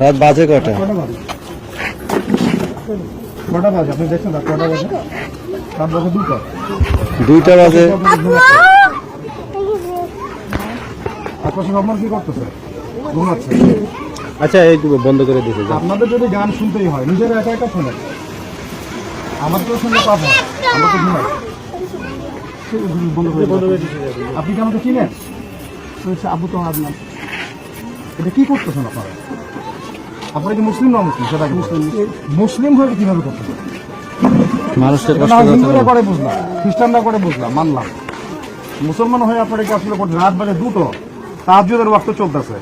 রাত বাজে কটা? কটা বাজে? আপনি দেখছেন রাত কটা বাজে? রাত বাজে দুটো। দুইটা বাজে। আশপাশে সবার কি করতেছে? ঘুমাচ্ছে। আচ্ছা এই বন্ধ করে দিয়েছে আপনাদের যদি গান শুনতেই হয় নিজেরা একা একা শোনেন। আমার তো শুনে পাপ হয় আমরা তো ঘুমাই। আপনি কি আমাকে চিনেন? আবু তো আপনার এটা কি করতেছেন আপনারা? আপনারা কি মুসলিম না মুসলিম? সেটা মুসলিম মুসলিম হয়ে কীভাবে করতেছেন? মানুষকে হিন্দুরা করে বুঝলাম খ্রিস্টানরা করে বুঝলাম মানলাম। মুসলমান হয়ে আপনারা কি আসলে রাত দুটো তাহাজুদের ওয়াক্ত চলতেছে।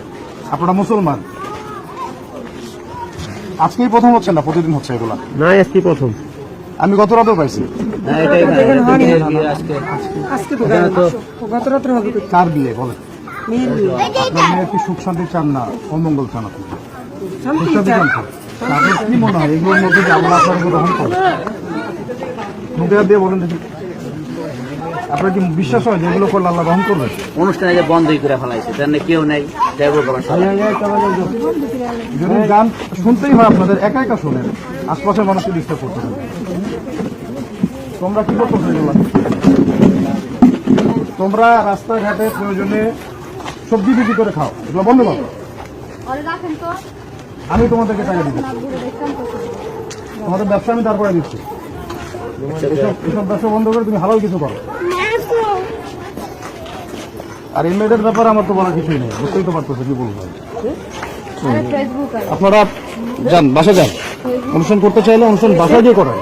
আপনারা মুসলমান? আজকেই প্রথম হচ্ছে না? প্রতিদিন হচ্ছে এগুলা? না আজকে প্রথম। আমি গত রাতেও পাইছি। আজকে। তো গান গত রাত্রে কার বিয়ে বলেন। আপনার মেয়ের কি সুখ শান্তি চান না? অমঙ্গল চান আপনি। সুখ শান্তি চান আপনার কি মনে হয়? এগুলোর মধ্যে যে আল্লাহ আপনার রহম করে মুখে দিয়ে বলেন দেখি। আপনার কি বিশ্বাস হয় যে এগুলো করলে আল্লাহ রহম করবে অনুষ্ঠানে যে বন্ধই করে ফেলাইছে তার মানে কেউ নেই যদি গান শুনতেই হয় আপনাদের একা একা শোনেন। আশপাশের মানুষকে ডিস্টার্ব করতে হবে তোমরা কি করতেছো এগুলো? তোমরা রাস্তাঘাটে প্রয়োজনে সবজি বিক্রি করে খাও এগুলো বন্ধ করো। আমি তোমাদেরকে টাকা দিচ্ছি তোমাদের ব্যবসা আমি তারপরে দিচ্ছি। এসব ব্যবসা বন্ধ করে তুমি হালাল কিছু করো। আর এই মেয়েদের ব্যাপারে আমার তো বলার কিছুই নেই বুঝতেই তো পারতেছো কি বলব। আপনারা যান বাসা যান। অনুষ্ঠান করতে চাইলে অনুষ্ঠান বাসায় গিয়ে করেন।